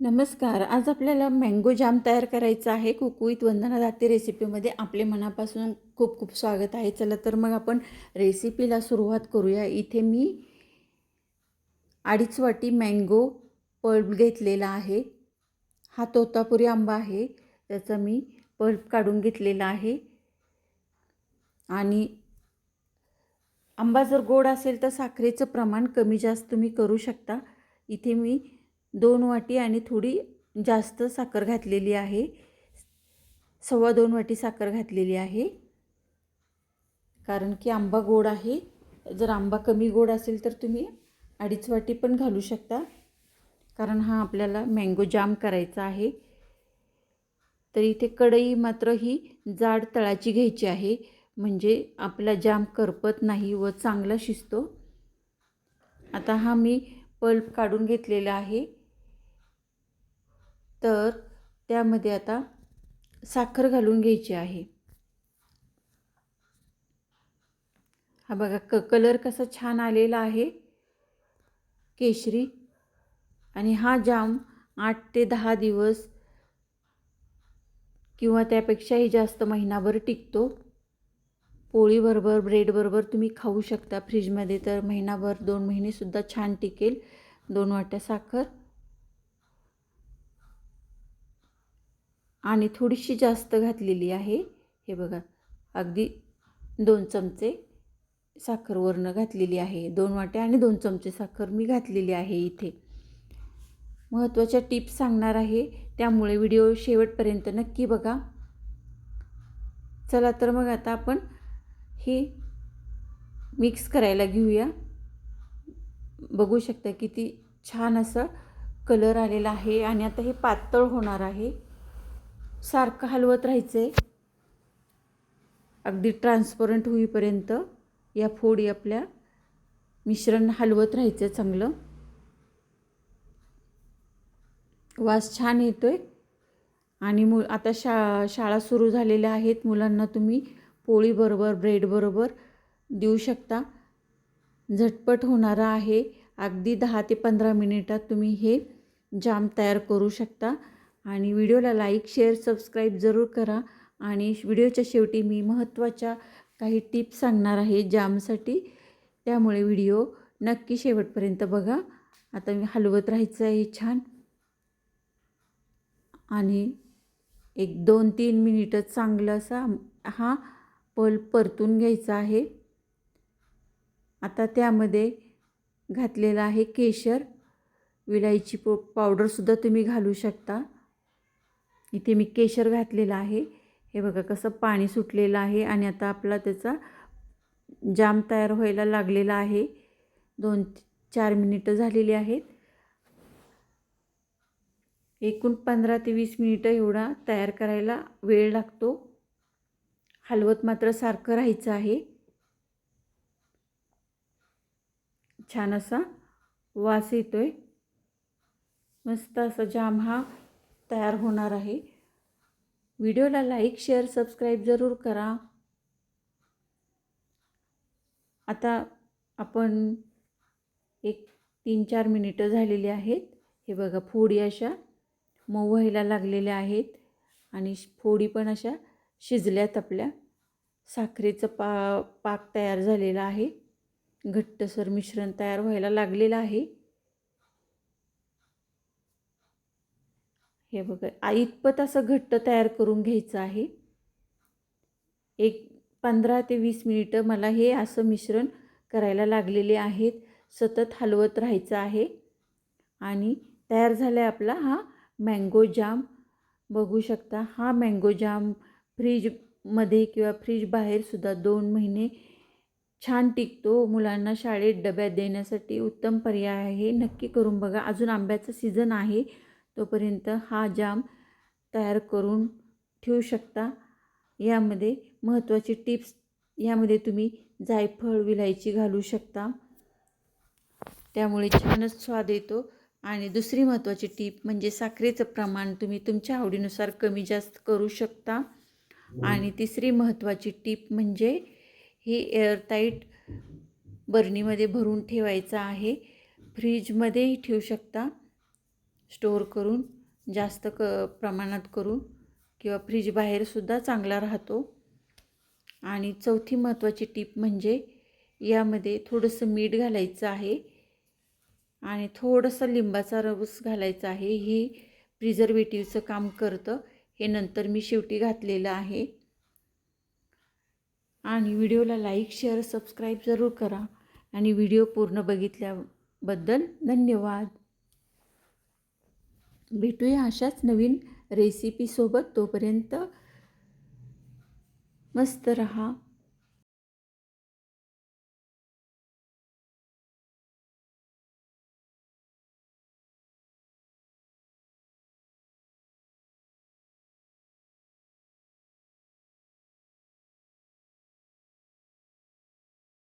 नमस्कार. आज आपल्याला मँगो जाम तयार करायचा आहे. कुकुईत वंदना दाते रेसिपीमध्ये आपले मनापासून खूप खूप स्वागत आहे. चला तर मग आपण रेसिपीला सुरुवात करूया. इथे मी अडीच वाटी मँगो पल्प घेतलेला आहे. हा तोतापुरी आंबा आहे. त्याचा मी पल्प काढून घेतलेला आहे. आणि आंबा जर गोड असेल तर साखरेचं प्रमाण कमी जास्त तुम्ही करू शकता. इथे मी दोन वाटी आणि थोडी जास्त साखर घातलेली आहे. सव्वा दोन वाटी साखर घातलेली आहे. कारण की आंबा गोड आहे. जर आंबा कमी गोड असेल तर तुम्ही अडीच वाटी पण घालू शकता. कारण हा आपल्याला मँगो जाम करायचा आहे. तर इथे कढई मात्र ही जाड तळाची घ्यायची आहे. म्हणजे आपला जाम करपत नाही व चांगला शिजतो. आता हा मी पल्प काढून घेतलेला आहे. तर त्यामध्ये आता साखर घालून घ्यायची आहे. हा बघा क कलर कसा छान आलेला आहे. केशरी. आणि हा जाम आठ ते दहा दिवस किंवा त्यापेक्षाही जास्त महिनाभर टिकतो. पोळीबरोबर ब्रेडबरोबर तुम्ही खाऊ शकता फ्रीजमध्ये तर महिनाभर दोन महिनेसुद्धा छान टिकेल दोन वाट्या साखर. आणि थोडीशी जास्त घातलेली आहे. हे बघा अगदी दोन चमचे साखर वरनं घातलेली आहे. दोन वाट्या आणि दोन चमचे साखर मी घातलेली आहे इथे. महत्त्वाच्या टिप्स सांगणार आहे त्यामुळे व्हिडिओ शेवटपर्यंत नक्की बघा. चला तर मग आता आपण हे मिक्स करायला घेऊया. बघू शकता किती छान असं कलर आलेला आहे आणि आता हे पातळ होणार आहे. सारखं हलवत राहायचं आहे अगदी ट्रान्सपरंट होईपर्यंत या फोडी आपल्या मिश्रण हलवत राहायचं चांगलं. वास छान येतो आहे आणि मु आता शा शाळा सुरू झालेल्या आहेत. मुलांना तुम्ही पोळीबरोबर ब्रेडबरोबर देऊ शकता. झटपट होणारा आहे. अगदी दहा ते पंधरा मिनिटात तुम्ही हे जाम तयार करू शकता. आणि व्हिडिओला लाईक शेअर सबस्क्राईब जरूर करा. आणि व्हिडिओच्या शेवटी मी महत्त्वाच्या काही टिप्स सांगणार आहे जामसाठी. त्यामुळे व्हिडिओ नक्की शेवटपर्यंत बघा. आता मी हलवत राहायचं आहे छान. आणि एक दोन तीन मिनिटं चांगलं असा हा पल्प परतून घ्यायचा आहे. आता त्यामध्ये घातलेलं आहे केशर. विलायची पो पावडरसुद्धा तुम्ही घालू शकता. इथे मी केशर घातलेलं आहे. हे बघा कसं पाणी सुटलेलं आहे आणि आता आपला त्याचा जाम तयार व्हायला लागलेला आहे. दोन चार मिनिटं झालेली आहेत. एकूण पंधरा ते वीस मिनिटं एवढा तयार करायला वेळ लागतो. हलवत मात्र सारखं राहायचं आहे. छान असा वास येतो आहे मस्त असा जाम हा तयार होणार आहे. व्हिडिओला लाईक शेअर सबस्क्राईब जरूर करा. आता आपण एक तीन चार मिनिटं झालेली आहेत. हे बघा फोडी अशा मऊ व्हायला लागलेल्या आहेत आणि फोडी पण अशा शिजल्यात आपल्या. साखरेचं पा पाक तयार झालेला आहे. घट्टसर मिश्रण तयार व्हायला लागलेलं आहे. हे बघा इतपत असं घट्ट तयार करून घ्यायचं आहे. एक पंधरा ते वीस मिनिटं मला हे असं मिश्रण करायला लागलेले आहेत. सतत हलवत राहायचं आहे. आणि तयार झाला आहे आपला हा मँगो जाम बघू शकता हा मँगो जाम फ्रीजमध्ये किंवा फ्रीज बाहेरसुद्धा दोन महिने छान टिकतो. मुलांना शाळेत डब्यात देण्यासाठी उत्तम पर्याय आहे. नक्की करून बघा. अजून आंब्याचं सीझन आहे. तोपर्यंत हा जाम तयार करून ठेवू शकता. यामध्ये महत्त्वाची टिप्स यामध्ये तुम्ही जायफळ विलायची घालू शकता. त्यामुळे छानच स्वाद येतो. आणि दुसरी महत्त्वाची टीप म्हणजे साखरेचं प्रमाण तुम्ही तुमच्या आवडीनुसार कमी जास्त करू शकता. आणि तिसरी महत्त्वाची टीप म्हणजे हे एअरटाईट बर्नीमध्ये भरून ठेवायचं आहे. फ्रीजमध्येही ठेवू शकता. स्टोअर करून जास्त क प्रमाणात करून किंवा फ्रीज बाहेरसुद्धा चांगला राहतो. आणि चौथी महत्त्वाची टीप म्हणजे यामध्ये थोडंसं मीठ घालायचं आहे आणि थोडंसं लिंबाचा रस घालायचा आहे. ही प्रिझर्वेटिव्हचं काम करतं. हे नंतर मी शेवटी घातलेलं आहे. आणि व्हिडिओला लाईक शेअर सबस्क्राईब जरूर करा. आणि व्हिडिओ पूर्ण बघितल्याबद्दल धन्यवाद. भेटूया अशाच नवीन रेसिपीसोबत तोपर्यंत मस्त रहा.